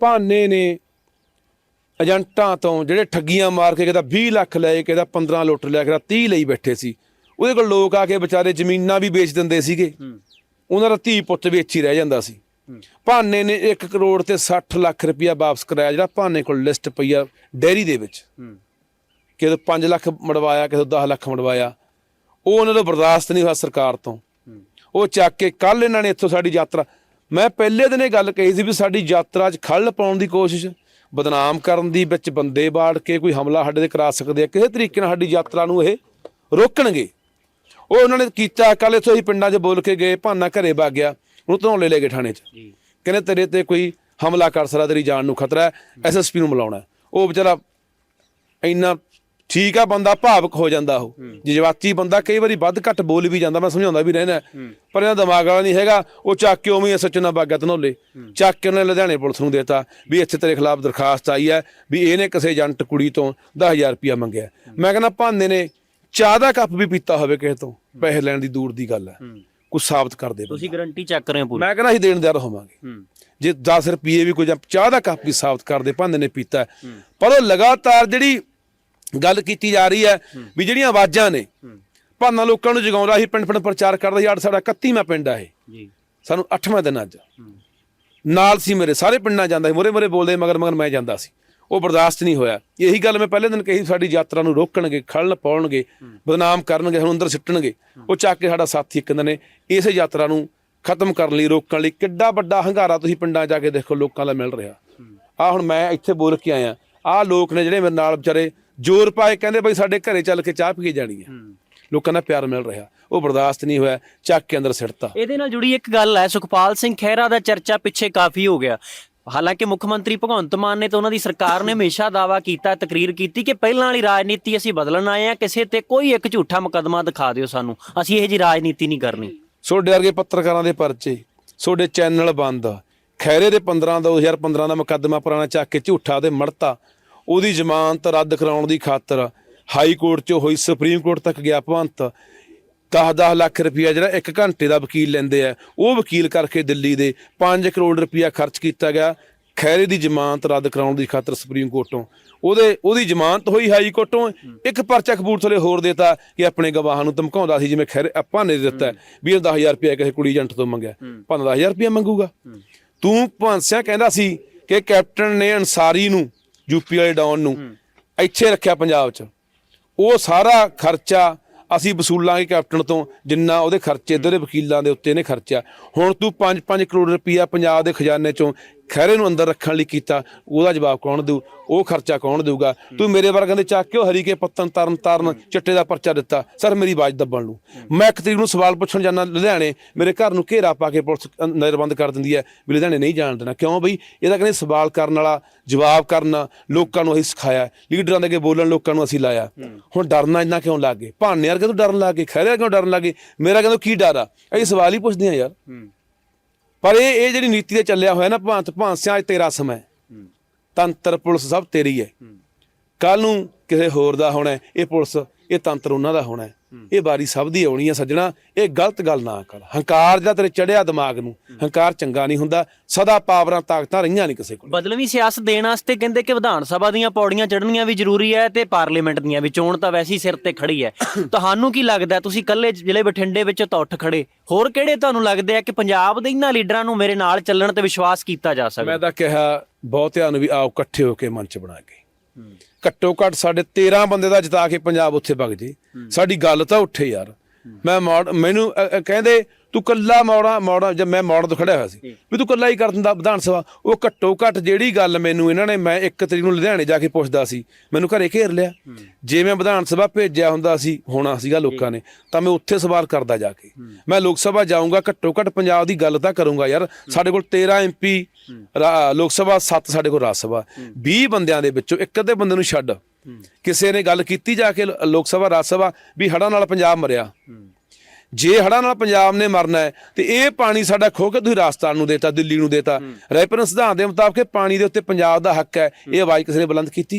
ਭਾਨੇ ਨੇ ਏਜੰਟਾਂ ਤੋਂ ਜਿਹੜੇ ਠੱਗੀਆਂ ਮਾਰ ਕੇ ਕਿਹਦਾ 20 ਲੱਖ ਲਏ ਕਿਹਦਾ 15 ਲੁੱਟ ਲਿਆ ਕਿਹਦਾ 30 ਲਈ ਬੈਠੇ ਸੀ। ਉਹਦੇ ਕੋਲ ਲੋਕ ਆ ਕੇ ਵਿਚਾਰੇ ਜ਼ਮੀਨਾਂ ਵੀ ਵੇਚ ਦਿੰਦੇ ਸੀਗੇ। ਉਹਨਾਂ ਦਾ ਧੀ ਪੁੱਤ ਵੇਚ ਹੀ ਰਹਿ ਜਾਂਦਾ ਸੀ। ਭਾਨੇ ਨੇ 1 ਕਰੋੜ ਤੇ 60 ਲੱਖ ਰੁਪਇਆ ਵਾਪਸ ਕਰਾਇਆ ਜਿਹੜਾ ਭਾਨੇ ਕੋਲ ਲਿਸਟ ਪਈ ਆ ਡੈਰੀ ਦੇ ਵਿੱਚ। ਕਿਤੇ 5 ਲੱਖ ਮੜਵਾਇਆ ਕਿਤੇ 10 ਲੱਖ ਮੜਵਾਇਆ। ਉਹ ਉਹਨਾਂ ਨੂੰ ਬਰਦਾਸ਼ਤ ਨਹੀਂ ਹੋਇਆ ਸਰਕਾਰ ਤੋਂ। ਉਹ ਚੱਕ ਕੇ ਕੱਲ ਇਹਨਾਂ ਨੇ ਇੱਥੋਂ ਸਾਡੀ ਯਾਤਰਾ ਮੈਂ ਪਹਿਲੇ ਦਿਨ ਇਹ ਗੱਲ ਕਹੀ ਸੀ ਵੀ ਸਾਡੀ ਯਾਤਰਾ 'ਚ ਖੱਲ ਪਾਉਣ ਦੀ ਕੋਸ਼ਿਸ਼ ਬਦਨਾਮ ਕਰਨ ਦੀ ਵਿੱਚ ਬੰਦੇ ਬਾੜ ਕੇ ਕੋਈ ਹਮਲਾ ਸਾਡੇ ਤੇ ਕਰਾ ਸਕਦੇ ਆ ਕਿਸੇ ਤਰੀਕੇ ਨਾਲ ਸਾਡੀ ਯਾਤਰਾ ਨੂੰ ਇਹ ਰੋਕਣਗੇ। ਉਹ ਉਹਨਾਂ ਨੇ ਕੀਤਾ ਕੱਲ ਇੱਥੋਂ ਅਸੀਂ ਪਿੰਡਾਂ 'ਚ ਬੋਲ ਕੇ ਗਏ ਭਾਨਾ ਘਰੇ ਵਗ ਗਿਆ ਉਹਨੂੰ ਧੌਲੇ ਲੈ ਗਏ ਥਾਣੇ 'ਚ। ਕਹਿੰਦੇ ਤੇਰੇ ਤੇ ਕੋਈ ਹਮਲਾ ਕਰ ਸਕਦਾ ਤੇਰੀ ਜਾਨ ਨੂੰ ਖਤਰਾ ਹੈ ਐਸਐਸਪੀ ਨੂੰ ਬੁਲਾਉਣਾ ਹੈ। ਉਹ ਵਿਚਾਰਾ ਇੰਨਾ ਠੀਕ ਆ ਬੰਦਾ ਭਾਵਕ ਹੋ ਜਾਂਦਾ ਉਹ। ਜਜ਼ਬਾਤੀ ਬੰਦਾ ਕਈ ਵਾਰੀ ਵੱਧ ਘੱਟ ਬੋਲ ਵੀ ਜਾਂਦਾ ਮੈਂ ਸਮਝਾਉਂਦਾ ਵੀ ਰਹਿਣਾ। ਪਰ ਇਹਦਾ ਦਿਮਾਗ ਵਾਲਾ ਨਹੀਂ ਹੈਗਾ। ਉਹ ਚੱਕ ਕੇ ਉਵੇਂ ਸੱਚ ਨਾ ਬਾਗਾ ਧਨੋਲੇ। ਚੱਕ ਕੇ ਉਹਨੇ ਲੁਧਿਆਣੇ ਪੁਲਿਸ ਨੂੰ ਦੇਤਾ ਵੀ ਇੱਥੇ ਤੇਰੇ ਖਿਲਾਫ ਦਰਖਾਸਤ ਆਈ ਹੈ ਵੀ ਇਹਨੇ ਕਿਸੇ ਏਜੰਟ ਕੁੜੀ ਤੋਂ 10000 ਰੁਪਇਆ ਮੰਗਿਆ। ਮੈਂ ਕਹਿੰਦਾ ਭਾਂਦੇ ਨੇ ਚਾਹ ਦਾ ਕੱਪ ਵੀ ਪੀਤਾ ਹੋਵੇ ਕਿਸੇ ਤੋਂ ਪੈਸੇ ਲੈਣ ਦੀ ਦੂਰ ਦੀ ਗੱਲ ਹੈ। ਕੁਝ ਸਾਬਤ ਕਰ ਦੇ। ਤੁਸੀਂ ਗਾਰੰਟੀ ਚੱਕ ਰਹੇ ਹੋ ਪੂਰੀ। ਮੈਂ ਕਹਿੰਦਾ ਅਸੀਂ ਦੇਣਦਾਰ ਹੋਵਾਂਗੇ। ਜੇ 10 ਰੁਪਏ ਵੀ ਕੋਈ ਚਾਹ ਦਾ ਕੱਪ ਵੀ ਸਾਬਤ ਕਰਦੇ ਭਾਂਦੇ ਨੇ ਪੀਤਾ। ਪਰ ਉਹ ਲਗਾਤਾਰ ਜਿਹੜੀ ਗੱਲ ਕੀਤੀ ਜਾ ਰਹੀ ਹੈ ਵੀ ਜਿਹੜੀਆਂ ਆਵਾਜ਼ਾਂ ਨੇ ਭਾਨਾ ਲੋਕਾਂ ਨੂੰ ਜਗਾਉਂਦਾ ਸੀ ਪਿੰਡ ਪਿੰਡ ਪ੍ਰਚਾਰ ਕਰਦਾ ਸੀ ਯਾਰ ਸਾਡਾ 31ਵਾਂ ਪਿੰਡ ਆ ਇਹ। ਜੀ। ਸਾਨੂੰ 8ਵਾਂ ਦਿਨ ਅੱਜ। ਨਾਲ ਸੀ ਮੇਰੇ ਸਾਰੇ ਪਿੰਡਾਂ ਜਾਂਦਾ ਸੀ ਮੋਰੇ ਮੋਰੇ ਬੋਲਦੇ ਮਗਰ ਮਗਰ ਮੈਂ ਜਾਂਦਾ ਸੀ। ਉਹ ਬਰਦਾਸ਼ਤ ਨਹੀਂ ਹੋਇਆ। ਇਹੀ ਗੱਲ ਮੈਂ ਪਹਿਲੇ ਦਿਨ ਕਹੀ ਸਾਡੀ ਯਾਤਰਾ ਨੂੰ ਰੋਕਣਗੇ ਖੜਨ ਪਾਉਣਗੇ ਬਦਨਾਮ ਕਰਨਗੇ ਸਾਨੂੰ ਅੰਦਰ ਸਿੱਟਣਗੇ। ਉਹ ਚੱਕ ਕੇ ਸਾਡਾ ਸਾਥੀ ਕਹਿੰਦੇ ਨੇ ਇਸੇ ਯਾਤਰਾ ਨੂੰ ਖਤਮ ਕਰਨ ਲਈ ਰੋਕਣ ਲਈ ਕਿੱਡਾ ਵੱਡਾ ਹੰਗਾਰਾ ਤੁਸੀਂ ਪਿੰਡਾਂ ਜਾ ਕੇ ਦੇਖੋ ਲੋਕਾਂ ਦਾ ਮਿਲ ਰਿਹਾ। ਆ ਹੁਣ ਮੈਂ ਇੱਥੇ ਬੋਲ ਕੇ ਆਇਆ। ਆਹ ਲੋਕ ਨੇ ਜਿਹੜੇ ਮੇਰੇ ਨਾਲ ਵਿਚਾਰੇ ਜ਼ੋਰ ਪਾਏ ਕਹਿੰਦੇ ਬਈ ਸਾਡੇ ਘਰੇ ਚੱਲ ਕੇ ਚਾਹ ਪੀ ਕੇ ਜਾਣੀ ਹੈ। ਲੋਕਾਂ ਦਾ ਪਿਆਰ ਮਿਲ ਰਿਹਾ। ਉਹ ਬਰਦਾਸ਼ਤ ਨਹੀਂ ਹੋਇਆ ਚੱਕ ਕੇ ਅੰਦਰ ਸਿੱਟਤਾ। ਇਹਦੇ ਨਾਲ ਜੁੜੀ ਇੱਕ ਗੱਲ ਹੈ ਸੁਖਪਾਲ ਸਿੰਘ ਖਹਿਰਾ ਦਾ ਚਰਚਾ ਪਿੱਛੇ ਕਾਫੀ ਹੋ ਗਿਆ। ਹਾਲਾਂਕਿ ਮੁੱਖ ਮੰਤਰੀ ਭਗਵੰਤ ਮਾਨ ਨੇ ਤੇ ਉਹਨਾਂ ਦੀ ਸਰਕਾਰ ਨੇ ਹਮੇਸ਼ਾ ਦਾਵਾ ਕੀਤਾ ਤਕਰੀਰ ਕੀਤੀ ਕਿ ਪਹਿਲਾਂ ਵਾਲੀ ਰਾਜਨੀਤੀ ਅਸੀਂ ਬਦਲਣ ਆਏ ਆ ਕਿਸੇ ਤੇ ਕੋਈ ਇੱਕ ਝੂਠਾ ਮੁਕੱਦਮਾ ਦਿਖਾ ਦਿਓ ਸਾਨੂੰ। ਅਸੀਂ ਇਹ ਜੀ ਰਾਜਨੀਤੀ ਨਹੀਂ ਕਰਨੀ। ਸੋਡੇ ਵਰਗੇ ਪੱਤਰਕਾਰਾਂ ਦੇ ਪਰਚੇ ਸੋਡੇ ਚੈਨਲ ਬੰਦ ਖੈਰੇ ਦੇ 15 2015 ਦਾ ਮੁਕੱਦਮਾ ਪੁਰਾਣਾ ਚੱਕ ਕੇ ਝੂਠਾ ਤੇ ਮੜਤਾ। ਉਹਦੀ ਜ਼ਮਾਨਤ ਰੱਦ ਕਰਾਉਣ ਦੀ ਖਾਤਰ ਹਾਈ ਕੋਰਟ 'ਚ ਹੋਈ ਸੁਪਰੀਮ ਕੋਰਟ ਤੱਕ ਗਿਆ ਭਵੰਤ। 10-10 ਲੱਖ ਰੁਪਇਆ ਜਿਹੜਾ 1 ਘੰਟੇ ਦਾ ਵਕੀਲ ਲੈਂਦੇ ਆ ਉਹ ਵਕੀਲ ਕਰਕੇ ਦਿੱਲੀ ਦੇ 5 ਕਰੋੜ ਰੁਪਇਆ ਖਰਚ ਕੀਤਾ ਗਿਆ। ਖੈਰੇ ਦੀ ਜ਼ਮਾਨਤ ਰੱਦ ਕਰਾਉਣ ਦੀ ਖਾਤਰ ਸੁਪਰੀਮ ਕੋਰਟੋਂ। ਉਹਦੇ ਉਹਦੀ ਜ਼ਮਾਨਤ ਹੋਈ ਹਾਈ ਕੋਰਟੋਂ ਇੱਕ ਪਰਚਾ ਕਬੂਤਰੇ ਹੋਰ ਦੇਤਾ ਕਿ ਆਪਣੇ ਗਵਾਹਾਂ ਨੂੰ ਧਮਕਾਉਂਦਾ ਸੀ ਜਿਵੇਂ ਖੈਰੇ ਆਪਾਂ ਨੇ ਦਿੱਤਾ ਵੀ ਇਹ 10000 ਰੁਪਇਆ ਕਿਸੇ ਕੁੜੀ ਏਜੰਟ ਤੋਂ ਮੰਗਿਆ। ਭਾਵੇਂ 10000 ਰੁਪਇਆ ਮੰਗੂਗਾ। ਤੂੰ ਭਾਂਸਿਆ ਕਹਿੰਦਾ ਸੀ ਕਿ ਕੈਪਟਨ ਨੇ ਅਨਸਾਰੀ ਨੂੰ ਯੂਪੀ ਵਾਲੇ ਡਾਊਨ ਨੂੰ ਇੱਥੇ ਰੱਖਿਆ ਪੰਜਾਬ 'ਚ। ਉਹ ਸਾਰਾ ਖਰਚਾ ਅਸੀਂ ਵਸੂਲਾਂਗੇ ਕੈਪਟਨ ਤੋਂ ਜਿੰਨਾ ਉਹਦੇ ਖਰਚੇ ਇਧਰ ਦੇ ਵਕੀਲਾਂ ਦੇ ਉੱਤੇ ਨੇ ਖਰਚਾ। ਹੁਣ ਤੂੰ 5-5 ਕਰੋੜ ਰੁਪਈਆ ਪੰਜਾਬ ਦੇ ਖਜ਼ਾਨੇ ਚੋਂ ਖੈਰੇ ਨੂੰ ਅੰਦਰ ਰੱਖਣ ਲਈ ਕੀਤਾ, ਉਹਦਾ ਜਵਾਬ ਕੌਣ ਦੇਊ? ਉਹ ਖਰਚਾ ਕੌਣ ਦੇਊਗਾ? ਤੂੰ ਮੇਰੇ ਵਰਗਾਂ ਦੇ ਚੱਕ ਕਿਉਂ ਹਰੀ ਕੇ ਪੱਤਨ ਤਰਨ ਤਾਰਨ ਚਿੱਟੇ ਦਾ ਪਰਚਾ ਦਿੱਤਾ। ਸਰ, ਮੇਰੀ ਆਵਾਜ਼ ਦੱਬਣ ਨੂੰ। ਮੈਂ ਇੱਕ ਤਰੀਕ ਨੂੰ ਸਵਾਲ ਪੁੱਛਣ ਜਾਣਾ ਲੁਧਿਆਣੇ, ਮੇਰੇ ਘਰ ਨੂੰ ਘੇਰਾ ਪਾ ਕੇ ਪੁਲਿਸ ਨਜ਼ਰਬੰਦ ਕਰ ਦਿੰਦੀ ਹੈ ਵੀ ਲੁਧਿਆਣੇ ਨਹੀਂ ਜਾਣ ਦੇਣਾ। ਕਿਉਂ ਬਈ? ਇਹਦਾ ਕਹਿੰਦੇ ਸਵਾਲ ਕਰਨ ਵਾਲਾ, ਜਵਾਬ ਕਰਨਾ, ਲੋਕਾਂ ਨੂੰ ਅਸੀਂ ਸਿਖਾਇਆ। ਲੀਡਰਾਂ ਦੇ ਅੱਗੇ ਬੋਲਣ, ਲੋਕਾਂ ਨੂੰ ਅਸੀਂ ਲਾਇਆ। ਹੁਣ ਡਰਨਾ ਇੰਨਾ ਕਿਉਂ ਲੱਗ? ਗਏ ਭਾਨੇ ਵਰਗੇ ਤੋਂ ਡਰਨ ਲੱਗ ਗਏ ਖੈਰੇ ਕਿਉਂ ਡਰਨ ਲੱਗ ਗਏ ਮੇਰਾ ਕਹਿੰਦਾ ਕੀ ਡਰ ਆ? ਅਸੀਂ ਸਵਾਲ ਹੀ ਪੁੱਛਦੇ ਆ ਯਾਰ। ਪਰ ਇਹ ਇਹ ਜਿਹੜੀ ਨੀਤੀ ਤੇ ਚੱਲਿਆ ਹੋਇਆ ਨਾ ਭਾਂਤ ਭਾਂਸਿਆਂ ਅੱਜ ਤੇਰਾ ਸਮਾਂ ਹੈ। ਤੰਤਰ ਪੁਲਿਸ ਸਭ ਤੇਰੀ ਹੈ। ਕੱਲ ਨੂੰ ਕਿਸੇ ਹੋਰ ਦਾ ਹੋਣਾ ਹੈ, ਇਹ ਪੁਲਿਸ ਇਹ ਤੰਤਰ ਉਹਨਾਂ ਦਾ ਹੋਣਾ। ਇਹ ਵਾਰੀ ਸਭ ਦੀ ਆਉਣੀ ਹੈ ਸੱਜਣਾ ਇਹ ਗਲਤ ਗੱਲ ਨਾ ਕਰ। ਹੰਕਾਰ ਜਿਹੜਾ ਤੇਰੇ ਚੜਿਆ ਦਿਮਾਗ ਨੂੰ ਹੰਕਾਰ ਚੰਗਾ ਨਹੀਂ ਹੁੰਦਾ ਸਦਾ ਪਾਵਰਾਂ ਤਾਕਤਾਂ ਰਹੀਆਂ ਨਹੀਂ ਕਿਸੇ ਕੋਲ। ਬਦਲਵੀਂ ਸਿਆਸਤ ਦੇਣ ਵਾਸਤੇ ਕਹਿੰਦੇ ਕਿ ਵਿਧਾਨ ਸਭਾ ਦੀਆਂ ਪੌੜੀਆਂ ਚੜ੍ਹਨੀਆਂ ਵੀ ਜ਼ਰੂਰੀ ਹੈ ਤੇ ਪਾਰਲੀਮੈਂਟ ਦੀਆਂ ਵੀ ਚੋਣ ਤਾਂ ਵੈਸੇ ਹੀ ਸਿਰ ਤੇ ਖੜੀ ਹੈ। ਤੁਹਾਨੂੰ ਕੀ ਲੱਗਦਾ ਤੁਸੀਂ ਇਕੱਲੇ ਜ਼ਿਲ੍ਹੇ ਬਠਿੰਡੇ ਵਿੱਚ ਤਾਂ ਉੱਠ ਖੜੇ ਹੋਰ ਕਿਹੜੇ ਤੁਹਾਨੂੰ ਲੱਗਦੇ ਆ ਕਿ ਪੰਜਾਬ ਦੇ ਇਹਨਾਂ ਲੀਡਰਾਂ ਨੂੰ ਮੇਰੇ ਨਾਲ ਚੱਲਣ ਤੇ ਵਿਸ਼ਵਾਸ ਕੀਤਾ ਜਾ ਸਕਦਾ? ਮੈਂ ਤਾਂ ਕਿਹਾ ਬਹੁਤਿਆਂ ਨੂੰ ਵੀ ਆਓ ਇਕੱਠੇ ਹੋ ਕੇ ਮੰਚ ਬਣਾ ਕੇ। ਘੱਟੋ ਘੱਟ ਸਾਡੇ 13 ਬੰਦੇ ਦਾ ਜਿਤਾ ਕੇ ਪੰਜਾਬ ਉੱਥੇ ਵਗ ਜੇ ਸਾਡੀ ਗੱਲ ਤਾਂ ਉੱਠੇ ਯਾਰ। ਮੈਂ ਮੋੜ ਮੈਨੂੰ ਕਹਿੰਦੇ ਤੂੰ ਕੱਲਾ ਮੋੜਾ ਮੋੜਾ ਜਦ ਮੈਂ ਮੋੜ ਤੋਂ ਖੜਿਆ ਹੋਇਆ ਸੀ। ਵੀ ਤੂੰ ਕੱਲਾ ਹੀ ਕਰ ਦਿੰਦਾ ਵਿਧਾਨ ਸਭਾ। ਉਹ ਘੱਟੋ ਘੱਟ ਜਿਹੜੀ ਗੱਲ ਮੈਨੂੰ ਇਹਨਾਂ ਨੇ ਮੈਂ ਇੱਕ ਤਰੀਕ ਨੂੰ ਲੁਧਿਆਣੇ ਜਾ ਕੇ ਪੁੱਛਦਾ ਸੀ ਮੈਨੂੰ ਘਰੇ ਘੇਰ ਲਿਆ। ਜੇ ਮੈਂ ਵਿਧਾਨ ਸਭਾ ਭੇਜਿਆ ਹੁੰਦਾ ਸੀ ਹੋਣਾ ਸੀਗਾ ਲੋਕਾਂ ਨੇ ਤਾਂ ਮੈਂ ਉੱਥੇ ਸਵਾਲ ਕਰਦਾ ਜਾ ਕੇ। ਮੈਂ ਲੋਕ ਸਭਾ ਜਾਊਂਗਾ ਘੱਟੋ ਘੱਟ ਪੰਜਾਬ ਦੀ ਗੱਲ ਤਾਂ ਕਰੂੰਗਾ ਯਾਰ। ਸਾਡੇ ਕੋਲ 13 ਐਮਪੀ ਲੋਕ ਸਭਾ 7 ਸਾਡੇ ਕੋਲ ਰਾਜ ਸਭਾ। 20 ਬੰਦਿਆਂ ਦੇ ਵਿੱਚੋਂ ਇੱਕ ਅੱਧੇ ਬੰਦੇ ਨੂੰ ਛੱਡ। ਕਿਸੇ ਨੇ ਗੱਲ ਕੀਤੀ ਜਾ ਕੇ ਲੋਕ ਸਭਾ ਰਾਜ ਸਭਾ ਵੀ ਹੜ੍ਹਾਂ ਨਾਲ ਪੰਜਾਬ ਮਰਿਆ। ਜੇ ਹੜ੍ਹਾਂ ਨਾਲ ਪੰਜਾਬ ਨੇ ਮਰਨਾ ਹੈ ਤੇ ਇਹ ਪਾਣੀ ਸਾਡਾ ਖੋ ਕੇ ਤੁਸੀਂ ਰਾਜਸਥਾਨ ਨੂੰ ਦੇਤਾ ਦਿੱਲੀ ਨੂੰ ਦੇਤਾ। ਰੈਪਰਨ ਸਿਧਾਂਤ ਦੇ ਮੁਤਾਬਕ ਪਾਣੀ ਦੇ ਉੱਤੇ ਪੰਜਾਬ ਦਾ ਹੱਕ ਹੈ। ਇਹ ਆਵਾਜ਼ ਕਿਸੇ ਨੇ ਬੁਲੰਦ ਕੀਤੀ?